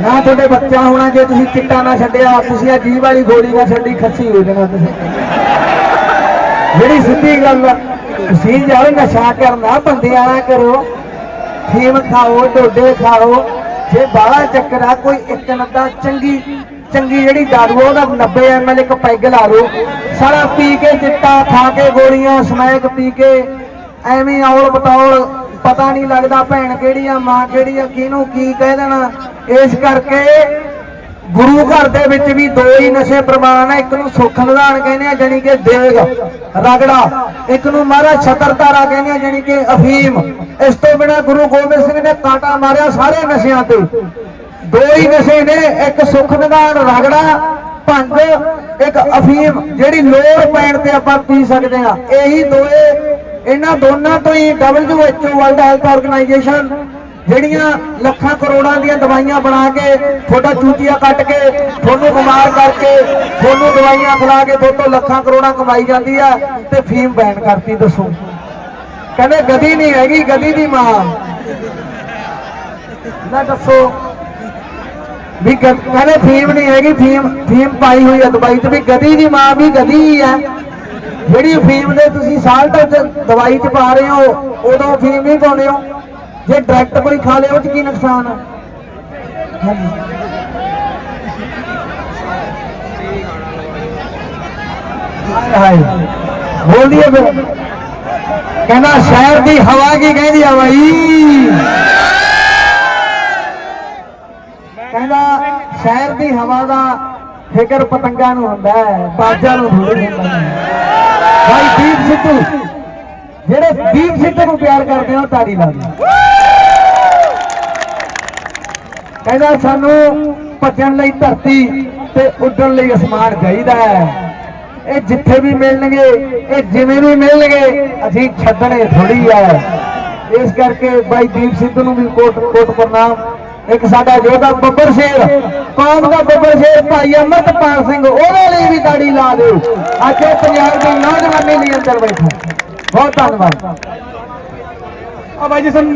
ਨਾ ਤੁਹਾਡੇ ਬੱਚਾ ਹੋਣਾ ਜੇ ਤੁਸੀਂ ਚਿੱਟਾ ਨਾ ਛੱਡਿਆ ਤੁਸੀਂ ਆ ਜੀਵ ਵਾਲੀ ਗੋਲੀ ਨਾ ਛੱਡੀ ਖੱਸੀ ਹੋ ਜਾਣਾ ਤੁਸੀਂ। ਜਿਹੜੀ ਸਿੱਧੀ ਗੱਲ ਤੁਸੀਂ ਯਾਰ ਨਸ਼ਾ ਕਰਨਾ ਬੰਦਿਆਂ ਨਾ ਕਰੋ। ਫੀਮ ਖਾਓ ਡੋਡੇ ਖਾਓ ਜੇ ਬਾਹਲਾ ਚੱਕਰ ਆ ਕੋਈ ਇੱਕ ਨੱਦਾ ਚੰਗੀ ਚੰਗੀ ਜਿਹੜੀ ਦਾਰੂ ਆ, ਉਹਦਾ 90 ਐਮਐਲ ਇੱਕ ਪੈਗ ਲਾ ਲਓ। ਸਾਰਾ ਪੀ ਕੇ ਚਿੱਟਾ ਖਾ ਕੇ ਗੋਲੀਆਂ ਸਮੈਕ ਪੀ ਕੇ ਐਵੇਂ ਔਲ ਬਟੌਲ ਪਤਾ ਨਹੀਂ ਲੱਗਦਾ ਭੈਣ ਕਿਹੜੀ ਆ, ਮਾਂ ਕਿਹੜੀ ਆ, ਕਿਹਨੂੰ ਕੀ ਕਹਿ ਦੇਣਾ। ਇਸ ਕਰਕੇ ਗੁਰੂ ਘਰ ਦੇ ਵਿੱਚ ਵੀ ਦੋ ਹੀ ਨਸ਼ੇ ਪ੍ਰਮਾਣ ਹੈ ਇੱਕ ਨੂੰ ਸੁੱਖ ਨਿਧਾਨ ਕਹਿੰਦੇ ਆ ਜਾਨੀ ਕਿ ਦੇਗ, ਰਗੜਾ। ਇੱਕ ਨੂੰ ਮਹਾਰਾਜ ਛਤਰਤਾਰਾ ਕਹਿੰਦੇ ਆ ਜਾਨੀ ਕਿ ਅਫੀਮ। ਇਸ ਤੋਂ ਬਿਨਾ ਗੁਰੂ ਗੋਬਿੰਦ ਸਿੰਘ ਨੇ ਕਾਟਾ ਮਾਰਿਆ ਸਾਰੇ ਨਸ਼ਿਆਂ ਤੇ। ਦੋ ਹੀ ਨਸ਼ੇ ਨੇ, ਇੱਕ ਸੁੱਖ ਨਿਧਾਨ, ਰਗੜਾ, ਭੰਗ, ਇੱਕ ਅਫੀਮ। ਜਿਹੜੀ ਲੋੜ ਪੈਣ ਤੇ ਆਪਾਂ ਪੀ ਸਕਦੇ ਆ। ਇਹੀ ਦੋਏ ਇਹਨਾਂ ਦੋਨਾਂ ਤੋਂ ਹੀ WHO ਵਰਲਡ ਹੈਲਥ ਆਰਗੇਨਾਈਜੇਸ਼ਨ ਜਿਹੜੀਆਂ ਲੱਖਾਂ ਕਰੋੜਾਂ ਦੀਆਂ ਦਵਾਈਆਂ ਬਣਾ ਕੇ, ਤੁਹਾਡਾ ਚੂਤੀਆ ਕੱਟ ਕੇ, ਤੁਹਾਨੂੰ ਬਿਮਾਰ ਕਰਕੇ, ਤੁਹਾਨੂੰ ਦਵਾਈਆਂ ਖਿਲਾ ਕੇ ਤੁਹਾਡੇ ਲੱਖਾਂ ਕਰੋੜਾਂ ਕਮਾਈ ਜਾਂਦੀ ਆ ਤੇ ਫੀਮ ਬੈਨ ਕਰਤੀ, ਦੱਸੋ। ਕਹਿੰਦੇ ਗਦੀ ਨਹੀਂ ਹੈਗੀ, ਗਦੀ ਦੀ ਮਾਂ। ਨਾ ਦੱਸੋ ਵੀ ਗ- ਕਹਿੰਦੇ ਫੀਮ ਨਹੀਂ ਹੈਗੀ, ਫੀਮ ਫੀਮ ਪਾਈ ਹੋਈ ਆ ਦਵਾਈ ਤੇ ਵੀ ਗਦੀ ਦੀ ਮਾਂ, ਵੀ ਗਦੀ ਹੀ ਆ। ਜਿਹੜੀ ਫੀਮ ਦੇ ਤੁਸੀਂ ਸਾਲਟ ਚ ਦਵਾਈ ਚ ਪਾ ਰਹੇ ਹੋ, ਉਦੋਂ ਫੀਮ ਨਹੀਂ ਪਾਉਂਦੇ ਹੋ। ਜੇ ਡਾਇਰੈਕਟ ਕੋਈ ਖਾ ਲਿਆ ਉਹ ਚ ਕੀ ਨੁਕਸਾਨ ਆ? ਹਾਂਜੀ। ਹਾਏ ਬੋਲਦੀ ਹੈ ਕਹਿੰਦਾ, ਸ਼ਹਿਰ ਦੀ ਹਵਾ ਕੀ ਕਹਿੰਦੀ ਆ ਬਾਈ? ਕਹਿੰਦਾ, ਸ਼ਹਿਰ ਦੀ ਹਵਾ ਦਾ ਫਿਕਰ ਪਤੰਗਾਂ ਨੂੰ ਹੁੰਦਾ ਹੈ, ਬਾਜਾਂ ਨੂੰ ਹੁੰਦਾ ਹੈ। ਭਾਈ ਦੀਪ ਸਿੱਧੂ। ਜਿਹੜੇ ਦੀਪ ਸਿੱਧੂ ਨੂੰ ਪਿਆਰ ਕਰਦੇ ਹੋ ਤਾੜੀ ਲਾ ਦਿਓ। ਕਹਿੰਦਾ ਸਾਨੂੰ ਭੱਜਣ ਲਈ ਧਰਤੀ ਤੇ ਉੱਡਣ ਲਈ ਅਸਮਾਨ ਚਾਹੀਦਾ ਹੈ। ਇਹ ਜਿੱਥੇ ਵੀ ਮਿਲਣਗੇ, ਇਹ ਜਿਵੇਂ ਵੀ ਮਿਲਣਗੇ, ਅਸੀਂ ਛੱਡਣੇ ਥੋੜੀ ਹੈ ਇਸ ਕਰਕੇ ਬਾਈ ਦੀਪ ਸਿੱਧੂ ਨੂੰ ਵੀ ਕੋਟ ਕੋਟ ਪ੍ਰਣਾਮ ਇੱਕ ਸਾਡਾ ਯੋਧਾ ਬੱਬਰ ਸ਼ੇਰ, ਕੌਮ ਦਾ ਬੱਬਰ ਸ਼ੇਰ ਭਾਈ ਅਮਰਤਪਾਲ ਸਿੰਘ, ਉਹਦੇ ਲਈ ਵੀ ਤਾੜੀ ਲਾ ਦਿਓ। ਅੱਜ ਉਹ ਪੰਜਾਬ ਦੀ ਨੌਜਵਾਨੀ ਲਈ ਅੰਦਰ ਬੈਠਾ। ਬਹੁਤ ਧੰਨਵਾਦ। ਆ ਬਾਈ ਜੀ, ਸਾਨੂੰ